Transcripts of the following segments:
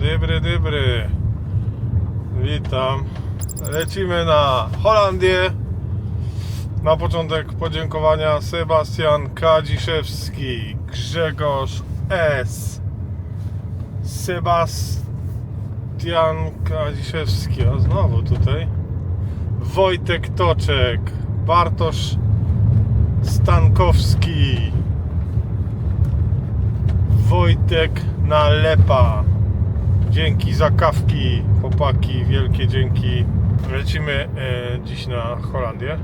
Dybry, dybry. Witam. Lecimy na Holandię. Na początek podziękowania Sebastian Kadziszewski, Grzegorz S. Sebastian Kadziszewski, a znowu tutaj. Wojtek Toczek, Bartosz Stankowski, Wojtek Nalepa. Dzięki za kawki, chłopaki, wielkie dzięki. Lecimy e, dziś na Holandię.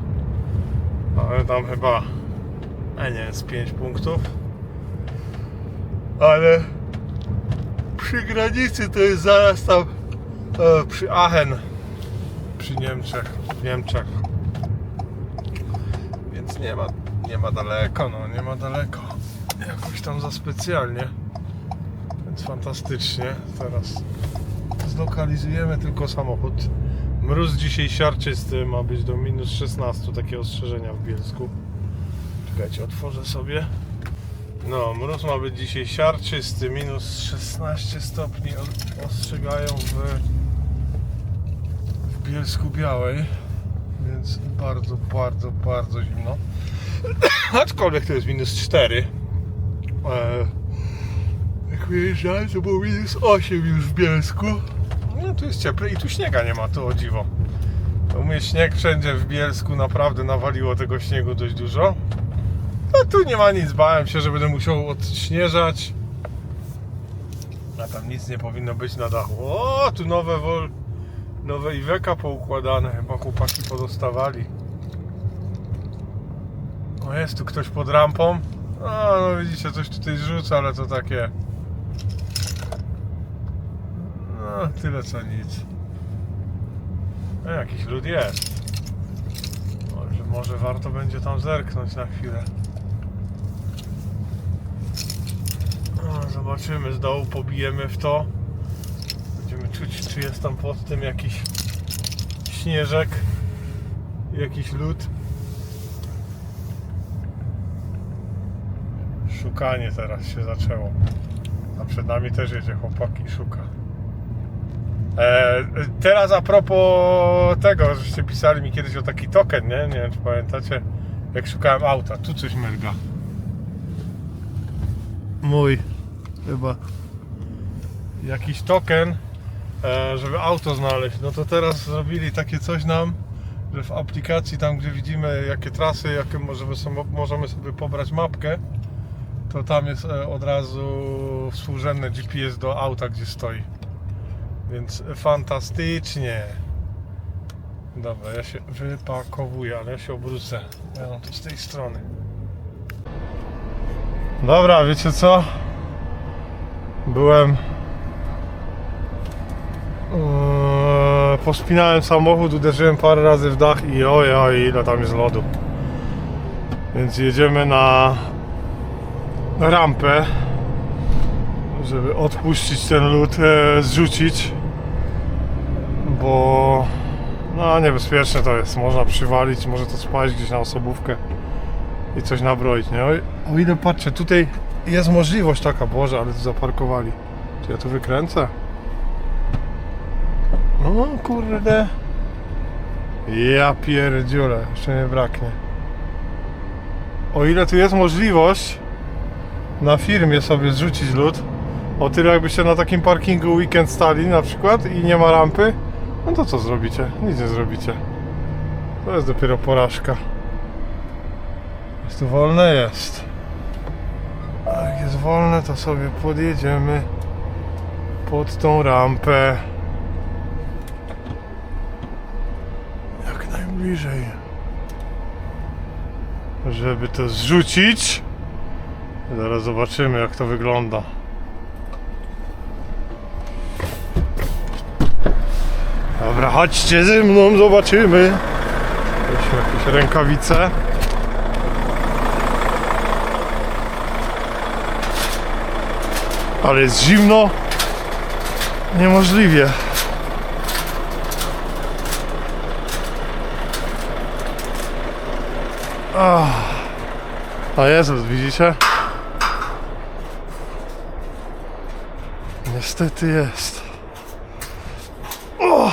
Ale tam chyba, a nie, z 5 punktów. Ale przy granicy to jest zaraz tam e, przy Aachen, przy Niemczech, w Niemczech. Więc nie ma, nie ma daleko, no nie ma daleko. Jakoś tam za specjalnie. Fantastycznie. Teraz zlokalizujemy tylko samochód. Mróz dzisiaj siarczysty ma być do minus 16, takie ostrzeżenia w Bielsku. Czekajcie, otworzę sobie. No, mróz ma być dzisiaj siarczysty, minus 16 stopni ostrzegają w, w Bielsku Białej. Więc bardzo, bardzo, bardzo zimno. Aczkolwiek to jest minus 4. Eee, jak wyjeżdżałem, to było minus 8 już w Bielsku. No tu jest cieplej i tu śniega nie ma, to o dziwo. U mnie śnieg wszędzie w Bielsku naprawdę nawaliło tego śniegu dość dużo. A tu nie ma nic, bałem się, że będę musiał odśnieżać. A tam nic nie powinno być na dachu. O, tu nowe wol... Nowe Iweka poukładane, chyba chłopaki pozostawali. No jest tu ktoś pod rampą. A, no widzicie, coś tutaj rzuca, ale to takie... No, tyle co nic. No, jakiś lud jest. Może, może warto będzie tam zerknąć na chwilę. No, zobaczymy, z dołu pobijemy w to. Będziemy czuć, czy jest tam pod tym jakiś śnieżek, jakiś lód. Szukanie teraz się zaczęło. A przed nami też jedzie chłopak i szuka. E, teraz a propos tego, żeście pisali mi kiedyś o taki token, nie? Nie wiem czy pamiętacie, jak szukałem auta. Tu coś mrga. Mój chyba. Jakiś token, e, żeby auto znaleźć. No to teraz zrobili takie coś nam, że w aplikacji tam, gdzie widzimy jakie trasy, jakie możemy sobie, możemy sobie pobrać mapkę, to tam jest e, od razu współrzędne GPS do auta, gdzie stoi. Więc fantastycznie. Dobra, ja się wypakowuję, ale ja się obrócę. Ja mam to z tej strony. Dobra, wiecie co? Byłem. Eee, pospinałem samochód, uderzyłem parę razy w dach i ojoj, ile tam jest lodu. Więc jedziemy na rampę, żeby odpuścić ten lód, e, zrzucić, bo no niebezpieczne to jest, można przywalić, może to spaść gdzieś na osobówkę i coś nabroić, nie? O, o ile patrzę, tutaj jest możliwość taka, Boże, ale tu zaparkowali. Czy ja tu wykręcę? No kurde. Ja pierdziule, jeszcze nie braknie. O ile tu jest możliwość na firmie sobie zrzucić lód, o tyle jakbyście na takim parkingu weekend stali na przykład i nie ma rampy, no to co zrobicie? Nic nie zrobicie. To jest dopiero porażka. Jest tu wolne? Jest. A jak jest wolne, to sobie podjedziemy pod tą rampę. Jak najbliżej. Żeby to zrzucić. Zaraz zobaczymy jak to wygląda. Dobra, chodźcie ze mną, zobaczymy. Weźmy jakieś rękawice. Ale jest zimno. Niemożliwie. Ah. A Jezus, widzicie? Niestety jest. O!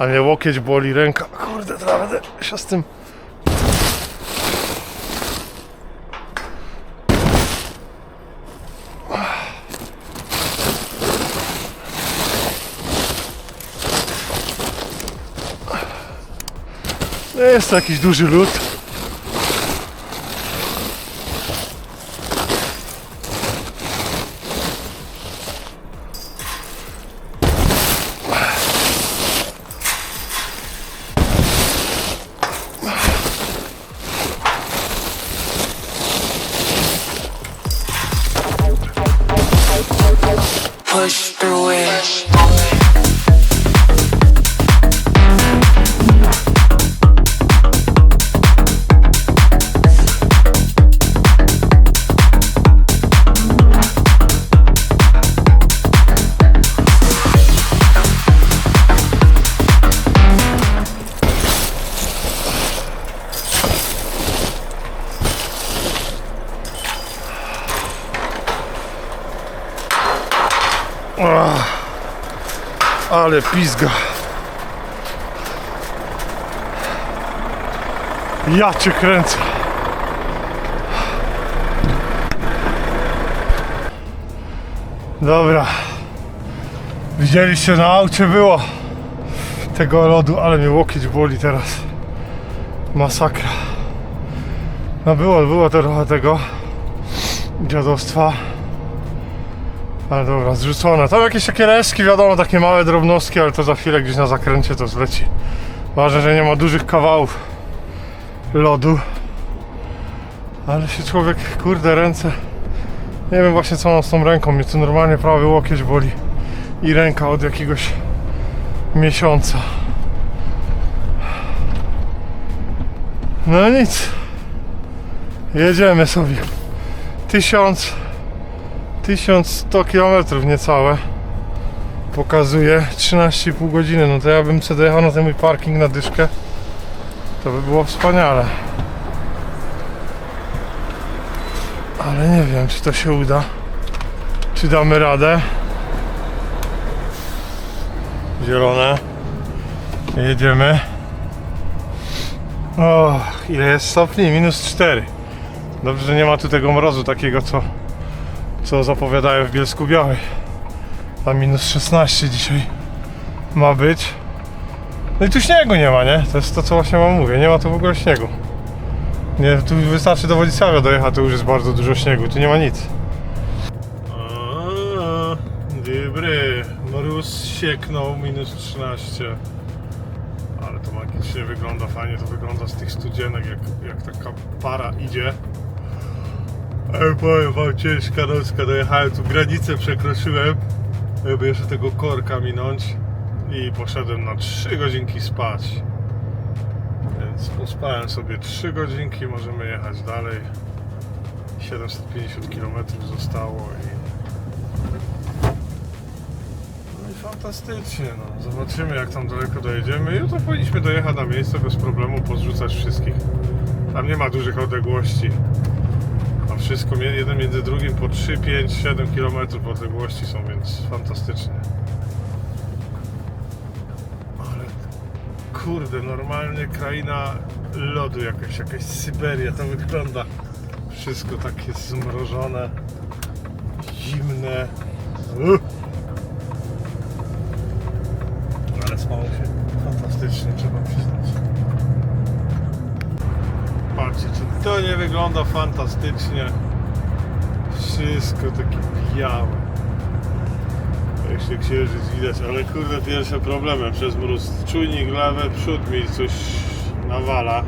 A mnie łokieć boli, ręka. Kurde, to będę się z tym... Jest to jakiś duży lód. Ale pizga. Ja cię kręcę. Dobra. Widzieliście na aucie było tego lodu, ale mnie łokieć boli teraz. Masakra. No było, było trochę tego dziadostwa. Ale dobra, zrzucone. Tam jakieś takie reszki, wiadomo, takie małe drobnostki, ale to za chwilę gdzieś na zakręcie to zleci. Ważne, że nie ma dużych kawałów lodu. Ale się człowiek, kurde, ręce... Nie wiem właśnie co mam z tą ręką, mnie tu normalnie prawy łokieć boli. I ręka od jakiegoś miesiąca. No nic. Jedziemy sobie. Tysiąc... 1100 km niecałe pokazuje 13,5 godziny. No to ja bym sobie dojechał na ten mój parking na dyszkę. To by było wspaniale. Ale nie wiem, czy to się uda. Czy damy radę. Zielone. Jedziemy. O, ile jest stopni? Minus 4. Dobrze, że nie ma tu tego mrozu takiego, co co zapowiadają w Bielsku Białej. Tam minus 16 dzisiaj ma być. No i tu śniegu nie ma, nie? To jest to, co właśnie wam mówię. Nie ma tu w ogóle śniegu. Nie, tu wystarczy do Wodzisławia dojechać, to już jest bardzo dużo śniegu. Tu nie ma nic. Dobry. Mróz sieknął, minus 13. Ale to magicznie wygląda, fajnie to wygląda z tych studzienek, jak, jak taka para idzie. Ale powiem wam, ciężka nocka, dojechałem tu granicę, przekroczyłem, żeby jeszcze tego korka minąć i poszedłem na 3 godzinki spać. Więc pospałem sobie 3 godzinki, możemy jechać dalej. 750 km zostało i... No i fantastycznie, no. Zobaczymy jak tam daleko dojedziemy. Jutro powinniśmy dojechać na miejsce bez problemu, pozrzucać wszystkich. Tam nie ma dużych odległości. Wszystko jeden między drugim po 3, 5, 7 km odległości są, więc fantastycznie. Ale kurde, normalnie kraina lodu jakaś, jakaś Syberia to wygląda. Wszystko takie zmrożone, zimne. Wygląda fantastycznie. Wszystko takie białe. Jeszcze księżyc widać, ale kurde pierwsze problemy przez mróz. Czujnik lewy, przód mi coś nawala.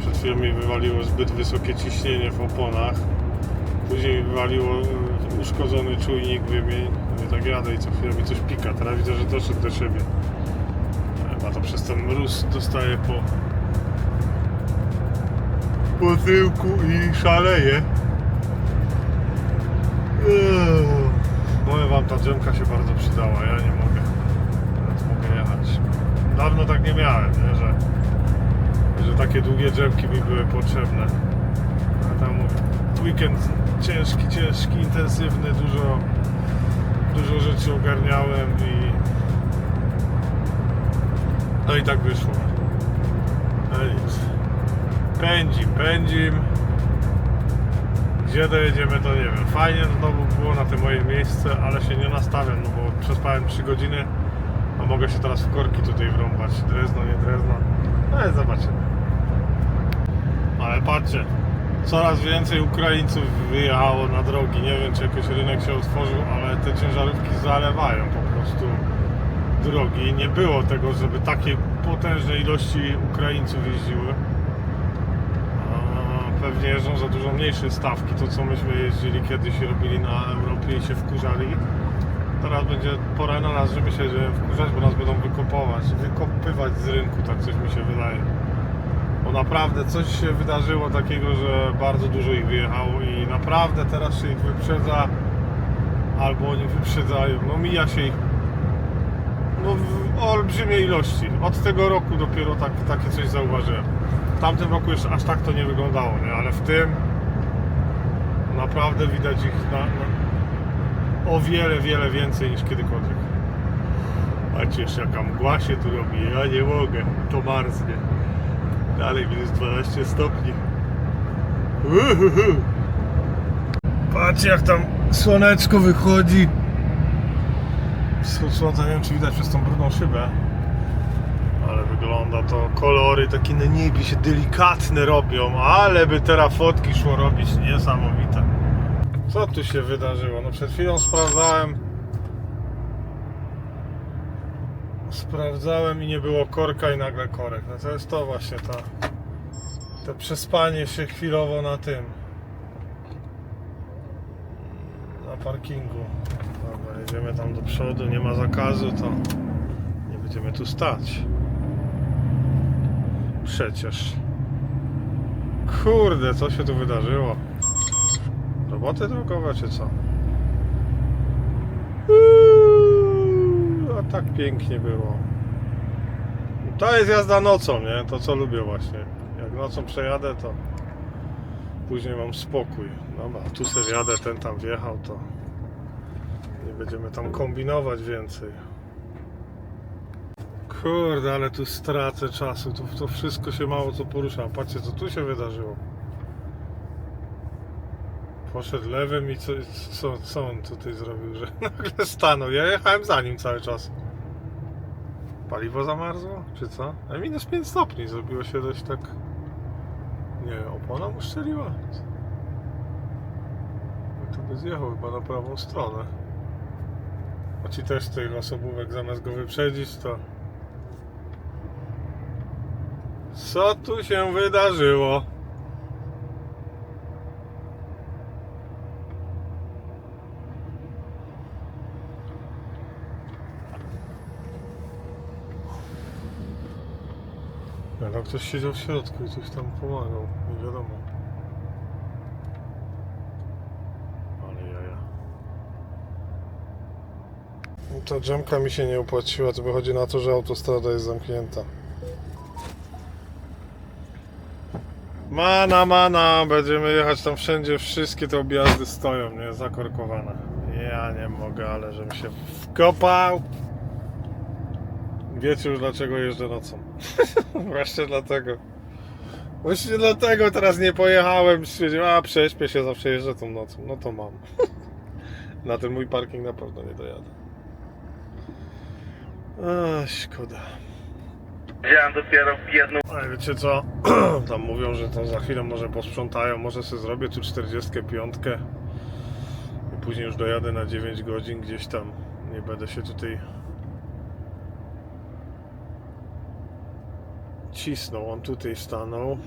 Przed chwilą mi wywaliło zbyt wysokie ciśnienie w oponach. Później mi wywaliło e, uszkodzony czujnik, wymień. Ja tak jadę i co chwilę mi coś pika. Teraz widzę, że doszedł do siebie. Chyba to przez ten mróz dostaje po po tyłku i szaleje. Powiem wam, ta drzemka się bardzo przydała, ja nie mogę. Teraz mogę jechać. Dawno tak nie miałem, nie? Że, że takie długie drzemki mi były potrzebne. A tam mówię, weekend ciężki, ciężki, intensywny, dużo, dużo rzeczy ogarniałem i No i tak wyszło. No nic. Pędzim, pędzim. Gdzie dojedziemy to nie wiem. Fajnie znowu było na te moje miejsce, ale się nie nastawiam, no bo przespałem 3 godziny, a mogę się teraz w korki tutaj wrąbać. Drezno, nie drezno. No ale zobaczymy. Ale patrzcie, coraz więcej Ukraińców wyjechało na drogi. Nie wiem, czy jakiś rynek się otworzył, ale te ciężarówki zalewają po prostu drogi. Nie było tego, żeby takie potężne ilości Ukraińców jeździły. Pewnie jeżdżą za dużo mniejsze stawki, to co myśmy jeździli kiedyś i robili na Europie i się wkurzali. Teraz będzie pora na nas, żeby się wkurzać, bo nas będą wykopować, wykopywać z rynku, tak coś mi się wydaje. Bo naprawdę coś się wydarzyło takiego, że bardzo dużo ich wyjechało i naprawdę teraz się ich wyprzedza albo oni wyprzedzają. No mija się ich no, w olbrzymiej ilości. Od tego roku dopiero tak, takie coś zauważyłem. W tamtym roku jeszcze aż tak to nie wyglądało, nie? Ale w tym naprawdę widać ich na, na o wiele, wiele więcej niż kiedykolwiek. Patrzcie, jeszcze jaka mgła się tu robi, ja nie mogę, to marznie. Dalej minus 12 stopni. Uhuhu. Patrzcie jak tam słoneczko wychodzi. Słońca nie wiem czy widać przez tą brudną szybę. Wygląda to, kolory takie na niebie się delikatne robią, ale by teraz fotki szło robić, niesamowite. Co tu się wydarzyło? No przed chwilą sprawdzałem Sprawdzałem i nie było korka i nagle korek. No to jest to właśnie ta to przespanie się chwilowo na tym na parkingu. Dobra, jedziemy tam do przodu, nie ma zakazu, to nie będziemy tu stać. Przecież. Kurde, co się tu wydarzyło? Roboty drogowe czy co? Uuu, A tak pięknie było. To jest jazda nocą, nie? To co lubię właśnie. Jak nocą przejadę, to później mam spokój. Dobra, tu sobie jadę, ten tam wjechał, to nie będziemy tam kombinować więcej. Kurde, ale tu stracę czasu. To wszystko się mało co porusza. Patrzcie, co tu się wydarzyło. Poszedł lewym i co, co, co on tutaj zrobił, że nagle stanął. Ja jechałem za nim cały czas. Paliwo zamarzło? Czy co? A minus 5 stopni zrobiło się dość tak... Nie opona mu szczeliła? No to by zjechał chyba na prawą stronę. A ci też tych osobówek zamiast go wyprzedzić to... Co tu się wydarzyło? No ktoś siedział w środku i coś tam pomagał, nie wiadomo. Ale jaja. No Ta dżemka mi się nie opłaciła, to wychodzi na to, że autostrada jest zamknięta. Mana, mana, będziemy jechać tam wszędzie, wszystkie te objazdy stoją, nie, zakorkowane. Ja nie mogę, ale żebym się wkopał. Wiecie już dlaczego jeżdżę nocą. Właśnie dlatego. Właśnie dlatego teraz nie pojechałem. Stwierdziłem, a prześpię się, zawsze jeżdżę tą nocą. No to mam. Na ten mój parking na pewno nie dojadę. A, szkoda. Wziąłem dopiero jedną Ale wiecie co? Tam mówią, że to za chwilę może posprzątają. Może sobie zrobię tu 45 i później już dojadę na 9 godzin gdzieś tam. Nie będę się tutaj cisnął. On tutaj stanął.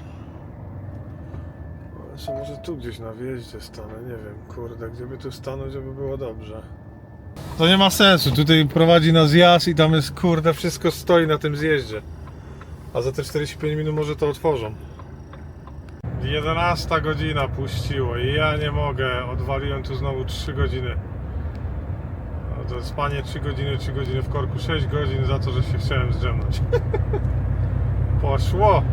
Sobie może tu gdzieś na wjeździe stanę. Nie wiem, kurde, gdzie by tu stanąć, żeby było dobrze. To nie ma sensu. Tutaj prowadzi na zjazd i tam jest, kurde, wszystko stoi na tym zjeździe. A za te 45 minut może to otworzą. 11 godzina puściło i ja nie mogę. Odwaliłem tu znowu 3 godziny. No to spanie 3 godziny, 3 godziny w korku, 6 godzin za to, że się chciałem zdrzemnąć. Poszło.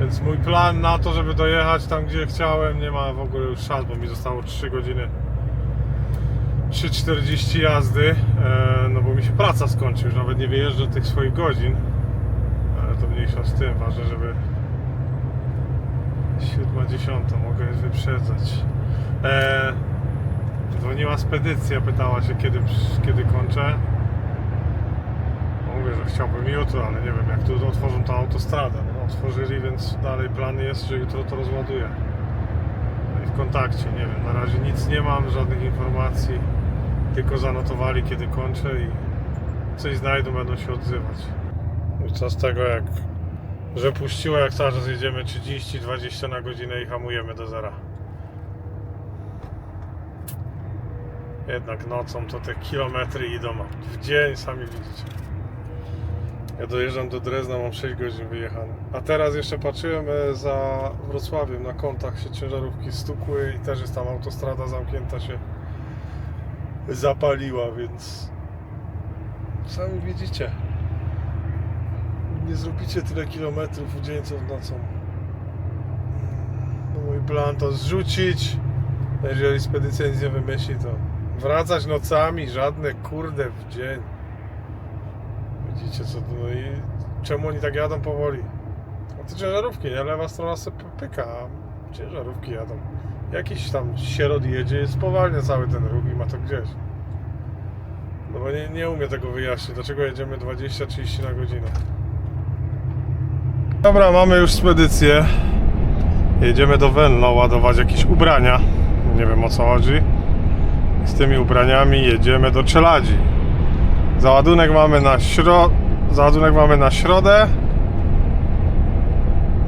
Więc mój plan na to, żeby dojechać tam, gdzie chciałem, nie ma w ogóle już szans, bo mi zostało 3 godziny 3,40 jazdy, e, no bo mi się praca skończy, już nawet nie wyjeżdżę tych swoich godzin. To mniejsza z tym, ważne, żeby siódma, dziesiąta, mogę wyprzedzać. Eee, dzwoniła spedycja, pytała się kiedy, kiedy kończę. Mówię, że chciałbym jutro, ale nie wiem jak tu otworzą tą autostradę. No, otworzyli, więc dalej plan jest, że jutro to rozładuję. No i w kontakcie, nie wiem, na razie nic nie mam, żadnych informacji. Tylko zanotowali kiedy kończę i coś znajdą, będą się odzywać. Co z tego jak, że puściło jak cały czas jedziemy 30-20 na godzinę i hamujemy do zera. Jednak nocą to te kilometry idą w dzień, sami widzicie. Ja dojeżdżam do Drezna, mam 6 godzin wyjechane. A teraz jeszcze patrzyłem e, za Wrocławiem, na kontach się ciężarówki stukły i też jest tam autostrada zamknięta się zapaliła, więc sami widzicie. Nie zrobicie tyle kilometrów w dzień co w nocą. No mój plan to zrzucić. Jeżeli spedycja nic nie wymyśli, to wracać nocami, żadne kurde w dzień. Widzicie co to, no i czemu oni tak jadą powoli? A to ciężarówki, nie? Lewa strona se pyka, a ciężarówki jadą. Jakiś tam sierot jedzie, spowalnia cały ten ruch i ma to gdzieś. No bo nie, nie umie tego wyjaśnić, dlaczego jedziemy 20-30 na godzinę. Dobra, mamy już spedycję. Jedziemy do Venlo ładować jakieś ubrania. Nie wiem o co chodzi. Z tymi ubraniami jedziemy do Czeladzi. Załadunek mamy na śro... Załadunek mamy na środę.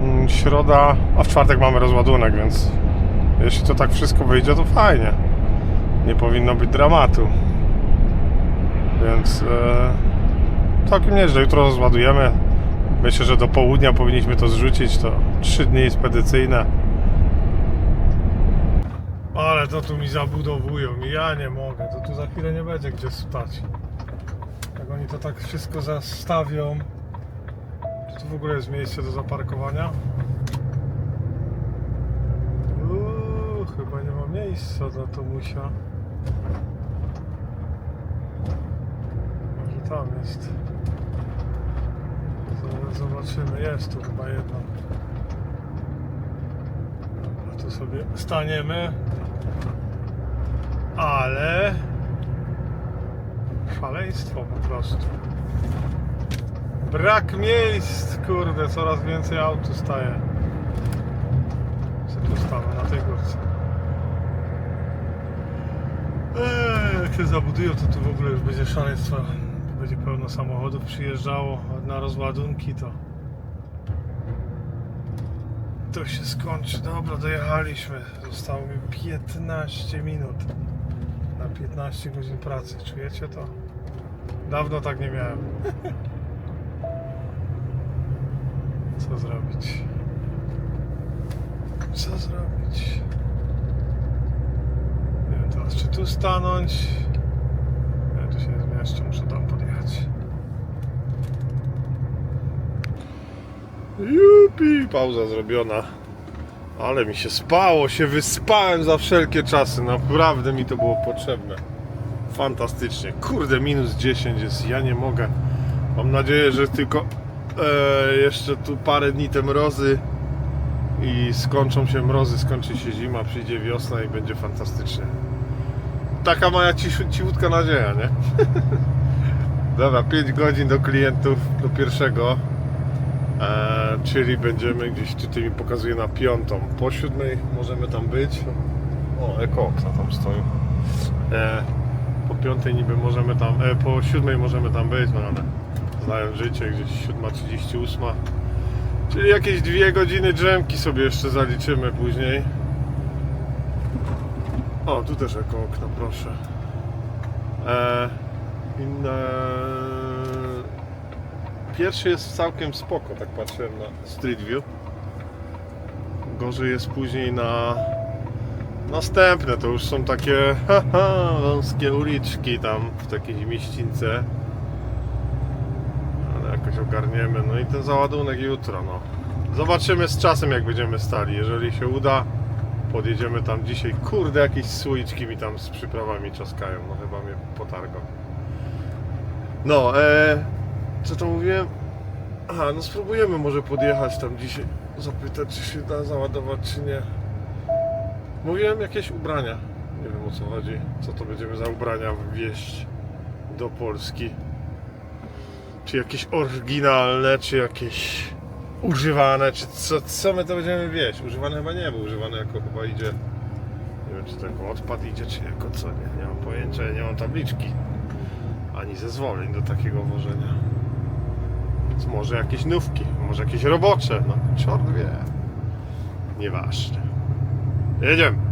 Mm, Środa, a w czwartek mamy rozładunek, więc jeśli to tak wszystko wyjdzie, to fajnie. Nie powinno być dramatu. Więc e, całkiem nieźle. Jutro rozładujemy. Myślę, że do południa powinniśmy to zrzucić. To 3 dni spedycyjne. Ale to tu mi zabudowują. Ja nie mogę. To tu za chwilę nie będzie gdzie stać. Jak oni to tak wszystko zastawią. Czy tu w ogóle jest miejsce do zaparkowania? Uuu, chyba nie ma miejsca dla Tomusia. Może tam jest. Zobaczymy, jest tu chyba jedno. Dobra, tu sobie staniemy. Ale szaleństwo po prostu. Brak miejsc, kurde, coraz więcej aut staje. Co tu stanę na tej górce? Eee, jak się zabudują, to tu w ogóle już będzie szaleństwo. Będzie pełno samochodów przyjeżdżało na rozładunki, to to się skończy. Dobra, dojechaliśmy. Zostało mi 15 minut na 15 godzin pracy. Czujecie to? Dawno tak nie miałem. Co zrobić? Co zrobić? Nie wiem teraz, czy tu stanąć? Ja tu się zmieszczę, muszę tam podjechać. Jupi, pauza zrobiona. Ale mi się spało, się wyspałem za wszelkie czasy. Naprawdę mi to było potrzebne. Fantastycznie. Kurde, minus 10 jest, ja nie mogę. Mam nadzieję, że tylko e, jeszcze tu parę dni te mrozy i skończą się mrozy, skończy się zima, przyjdzie wiosna i będzie fantastycznie. Taka moja cichutka nadzieja, nie? Dobra, 5 godzin do klientów, do pierwszego. E, czyli będziemy gdzieś tutaj mi pokazuje na piątą. Po siódmej możemy tam być. O, ekookna tam stoją. E, po piątej niby możemy tam, e, po siódmej możemy tam być, no ale znając życie, gdzieś 7.38. Czyli jakieś dwie godziny drzemki sobie jeszcze zaliczymy później. O, tu też ekookna, proszę. E, inne... Pierwszy jest całkiem spoko, tak patrzyłem na Street View. Gorzej jest później na następne, to już są takie haha, wąskie uliczki tam w takiej mieścińce. Ale jakoś ogarniemy. No i ten załadunek jutro, no. Zobaczymy z czasem jak będziemy stali. Jeżeli się uda, podjedziemy tam dzisiaj. Kurde, jakieś słoiczki mi tam z przyprawami czaskają. No chyba mnie potargą. No, e, co to mówiłem? Aha, no spróbujemy może podjechać tam dzisiaj. Zapytać, czy się da załadować, czy nie. Mówiłem jakieś ubrania. Nie wiem o co chodzi. Co to będziemy za ubrania wwieźć do Polski. Czy jakieś oryginalne, czy jakieś używane, czy co, co my to będziemy wieść? Używane chyba nie, bo używane jako chyba idzie. Nie wiem, czy to jako odpad idzie, czy jako co, nie, nie mam pojęcia, ja nie mam tabliczki. Ani zezwoleń do takiego wożenia. Więc może jakieś nówki, może jakieś robocze, no czort wie. Nieważne. Jedziemy.